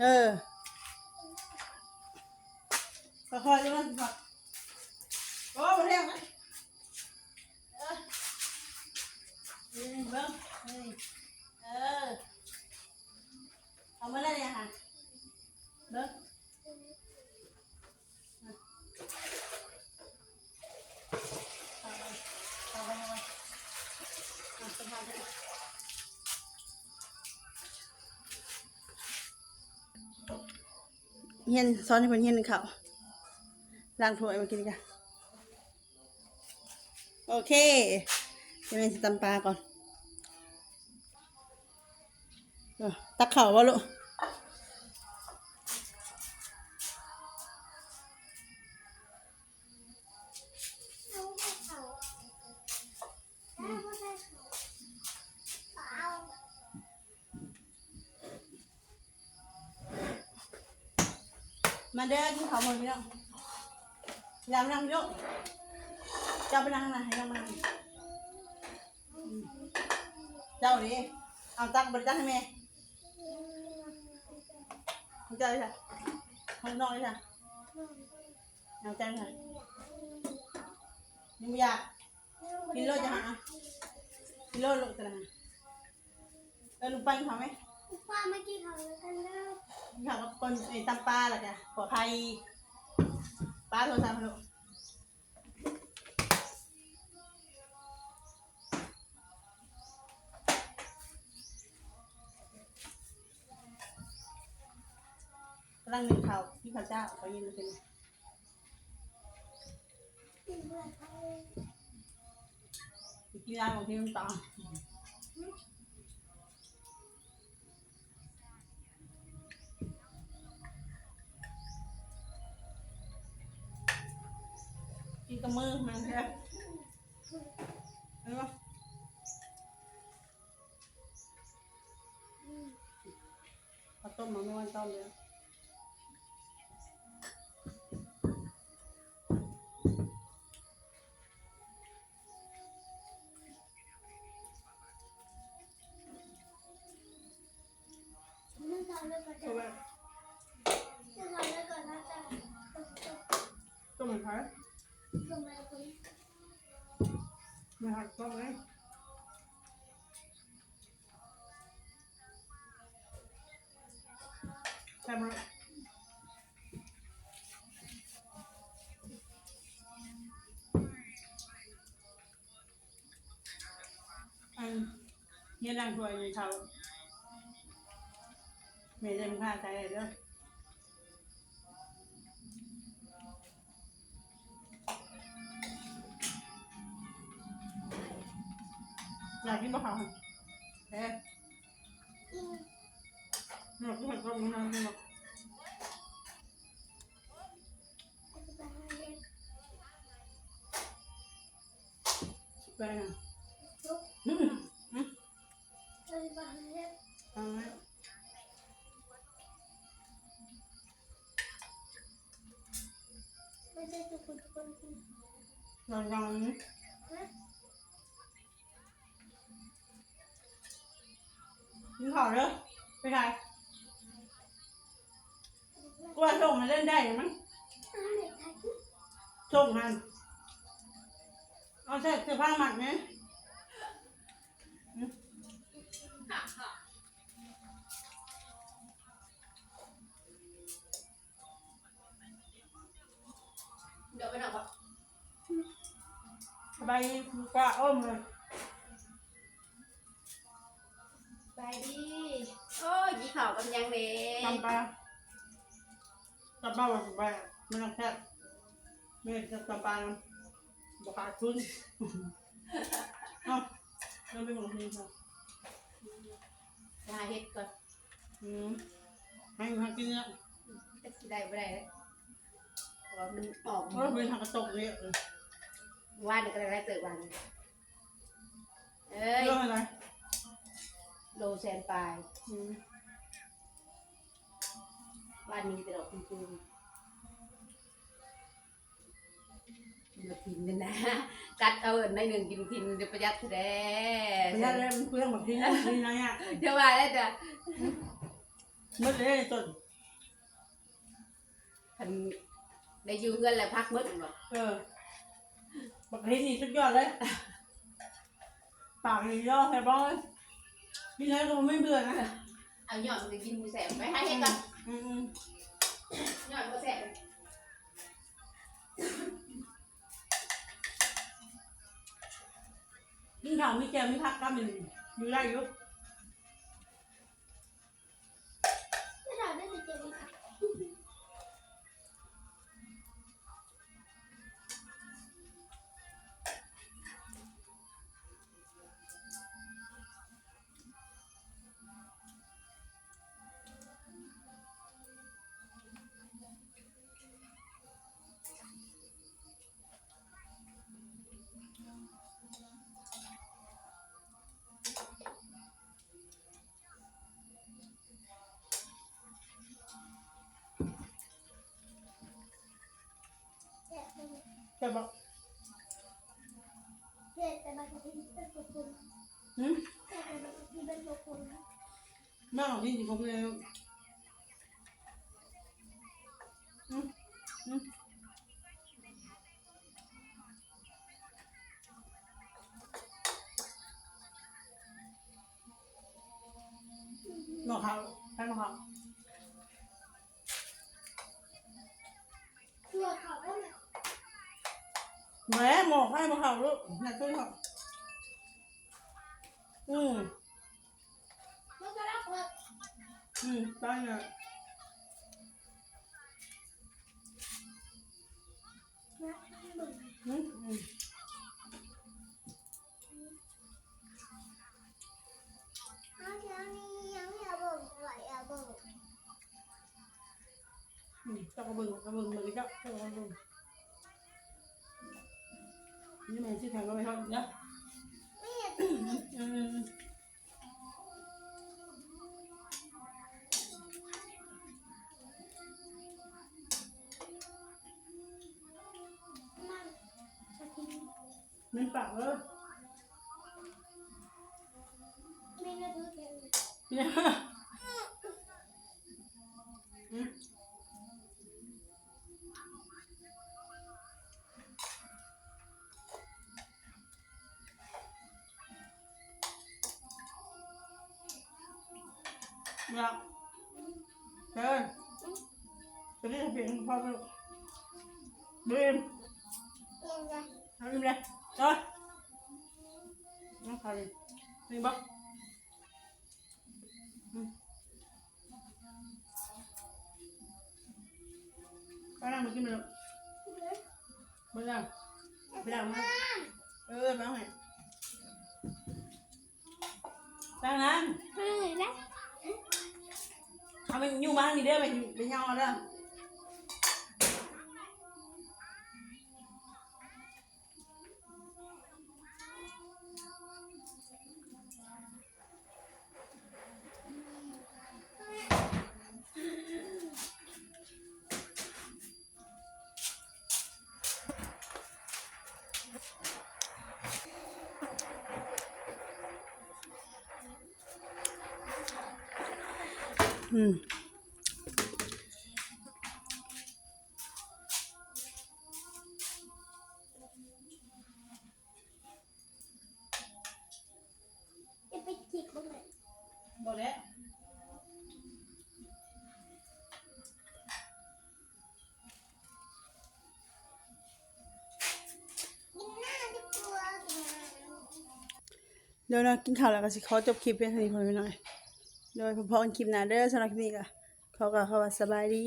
เออค่อยๆจะมันก่อโอ้มาเรียกไหมเออเบิ้งนี่เออเอามาเลยเนี่ยค่ะเบิ้ง เฮียนซ้อนให้เพิ่นเฮียนหนึ่งเขาล้างถ้วยมากินกันโอเคเดี๋ยวแม่จะตำปลาก่อนตักเข่าวบ่ลูก มาเด้อกินข้าวหมดพี่น้องยามนั่งยอะเจ้าไปนั่งนะให้นั่งมาเจ้าดิเอาตักบริจาคให้แม่เจ้าเลยค่ะของน้องเลยค่ะเอาใจค่ะยังไม่อยากกินโลจะหากินโลดลูกจะหาเออลูกไปกินข้าวไหม ป้าเมื่อกี้เขาแล้วกันเลิกกินข้าวกับคนไอ้ตำปลาล่ะจ้ะขอใครปลาโทรศัพท์ลูกกำลังนึ่งข้าวที่ข้าวเจ้าเขายินมาเป็นกินเพื่อนเขากินร้านของพี่มันต่อ กับมือมันใช่ไหมเห็นปะข้าวต้มมันไม่วันต้มเลย ลงมาคุยมันหักต้มเลยใช่ไอันเนี่ยนั่งถ้วยในเขาไม่ได้ผ้าใจเลยเด้ออยากกินบะขาวเอ๊ะ อืม หนูก็เห็นก็มีน้ำกินบะ เอาไปหาเรียน ไปนะ ทุก อืมอืม เอาไปหาเรียน เอาไว้ ไม่ใช่ทุกคนทุกคนกิน ล ข้าวเด้อไปไหนกว่าส่งมาเล่นได้มั้งเอาเด็กไทยกินส่งหันเอาใส่เสื้อผ้าหมักไหมอืมเดี๋ยวไปหนักปะสบายดีกว่าอ้อมเลย ไปดิโอ้ยยี่ข่าวกันยังเด้ตำปลาตำปลาหวานสบายไม่ต้องแซ่บไม่จะตำปลานะบอกขาดทุนเอ้าเราไปหมดทีค่ะหาเห็ดก่อนอืมให้มากินเนี่ยจะสิได้บ่ได้เลยเพราะว่ามันออกเพราะเราเป็นทางกระตกเลยเออว่านก็ได้เติบวันเอ้ย เรื่องอะไร โลแซนปลายอืมว่านนี้จะดอกจริงๆมาทิ้งกันนะ กัดเอาเอินในหนึ่งกินทิ้งเดี๋ยวประหยัดแท้ไม่ได้เลยมันเพื่อนแบบที่นี่นี่นะเนี่ยเดี๋ยวว่าแล้วจ้ะมืดเลยจนคันได้อยู่เพื่อนแล้วพักมืดบ่เออบักเฮนี่สุดยอดเลย ปากนี่ย่อแค่บ้อย กินแล้วก็ไม่เบื่อนะเอาหยอดมันจะกินหมูแสบไปให้ให้ก่อนอืมอืมหยอดหมูแสบกินข้าวไม่แก้วไม่พักก็มันอยู่ได้อยู่ เลยแต่บอกเจ็บแต่บางทีเป็นตัวคนหืมเจ็บแต่บางทีเป็นตัวคนแม่ของพี่จิผมเลยอืมอืมหมอเขา ม่หมอให้หมอเขาลูกอยากช่วยเขาอืม มันก็รักเลย อืมได้เลย นะมึง อืมอืม เอาเช้านี้ยังอย่าบ่นไหวอย่าบ่น อืมเจ้ากระเบึงกระเบึงมือเจ้าเจ้ากระเบึงนี่มันชื่อทางก็ไม่ทอดนะ ไม่อย ากกินอืมมันจะกินมัน อยากเชิญจะได้เปลี่ยนพอลูกบีมเองไงเอาบีมเลยเอ้ยน้องใครนี่บ๊อกอืมไปนั่งมากินมาลูกไปนั่งไปนั่งมาเออไปเอาให้ตั้งนั้นเฮ้ยนะ เอาไปอยู่บ้านนี่เด้อไปไปย่อเด้อ อืมจะไปจิกมันเลยบอกแล้วกินหน้าที่กลัวเดี๋ยวนะกินข้าวแล้วก็สิขอจบคลิปเพียงเท่านี้พอไปหน่อย โดยพอๆกันคลิปหน้าเด้อสำหรับคลิปนี้ก็ขอกล่าวคำว่าสบายดี